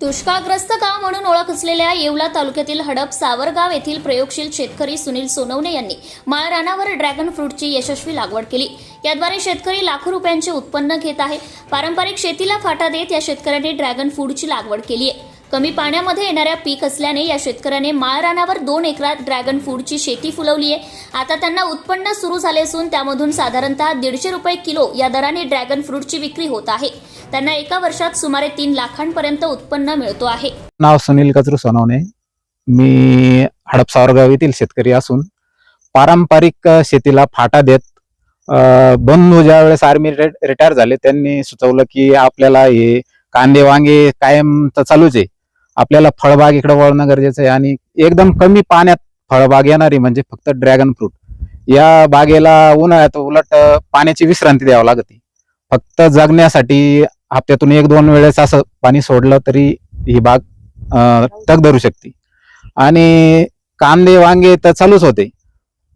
दुष्काळग्रस्त गाव म्हणून ओळख असलेल्या येवला तालुक्यातील हडप सावरगाव येथील प्रयोगशील शेतकरी सुनील सोनवणे यांनी माळरानावर ड्रॅगन फ्रूटची यशस्वी लागवड केली. याद्वारे शेतकरी लाखो रुपयांचे उत्पन्न घेत आहे. पारंपरिक शेतीला फाटा देत या शेतकऱ्यांनी ड्रॅगन फ्रूटची लागवड केली आहे. कमी पाण्यामध्ये येणाऱ्या पीक असल्याने या शेतकऱ्याने माळरानावर दोन एकरात ड्रॅगन फ्रूटची शेती फुलवली आहे आता त्यांना उत्पन्न सुरू झाले असून त्यामधून साधारणतः दीडशे रुपये किलो या दराने ड्रॅगन फ्रूटची विक्री होत आहे. त्यांना एका वर्षात सुमारे तीन लाखांपर्यंत उत्पन्न मिळतो आहे. नाव सुनील कचरू सोनवणे. मी हडप गाव येथील शेतकरी असून पारंपरिक शेतीला फाटा देत बंधू ज्या वेळेस आर्मी रिटायर झाले त्यांनी सुचवलं की आपल्याला हे कांदे वांगे कायम तर चालूच आहे. आपल्याला फळबाग इकडे वळणं गरजेचं आहे आणि एकदम कमी पाण्यात फळबाग येणारी म्हणजे फक्त ड्रॅगन फ्रूट या बागेला उन्हाळ्यात उलट पाण्याची विश्रांती द्यावी लागते. फक्त जगण्यासाठी हप्त्यातून एक दोन वेळेस असं पाणी सोडलं तरी ही बाग अं, तग धरू शकते. आणि कांदे वांगे तर चालूच होते.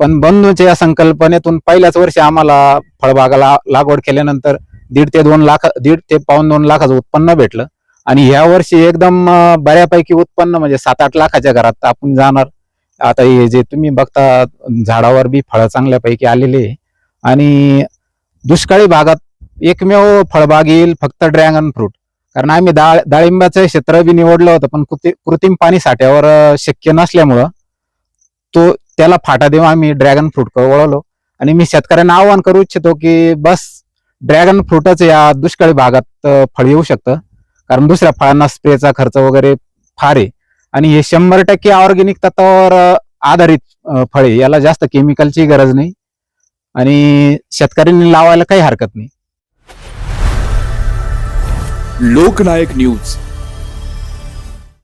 पण बंधूच्या या संकल्पनेतून पहिल्याच वर्षी आम्हाला फळबागाला लागवड केल्यानंतर दीड ते दोन लाख दीड ते पाऊन दोन लाखाचं उत्पन्न भेटलं. आणि ह्या वर्षी एकदम बऱ्यापैकी उत्पन्न म्हणजे सात आठ लाखाच्या घरात आपण जाणार. आता हे जे तुम्ही बघता झाडावर बी फळं चांगल्यापैकी आलेले आहे. आणि दुष्काळी भागात एकमेव फळबाग येईल फक्त ड्रॅगन फ्रूट. कारण आम्ही डाळ डाळिंबाचं क्षेत्र बी निवडलं होतं पण कृती कृत्रिम पाणी साठ्यावर शक्य नसल्यामुळं तो त्याला फाटा देऊन आम्ही ड्रॅगन फ्रूट वळवलो. आणि मी शेतकऱ्यांना आवाहन करू इच्छितो की बस ड्रॅगन फ्रूटच या दुष्काळी भागात फळ येऊ शकतं. कारण दुसऱ्या फळांना स्प्रेचा खर्च वगैरे फार आहे. आणि हे शंभर टक्के ऑर्गेनिक तत्वावर आधारित फळे याला जास्त केमिकलची गरज नाही. आणि शेतकऱ्यांनी लावायला काही हरकत नाही. लोकनायक न्यूज.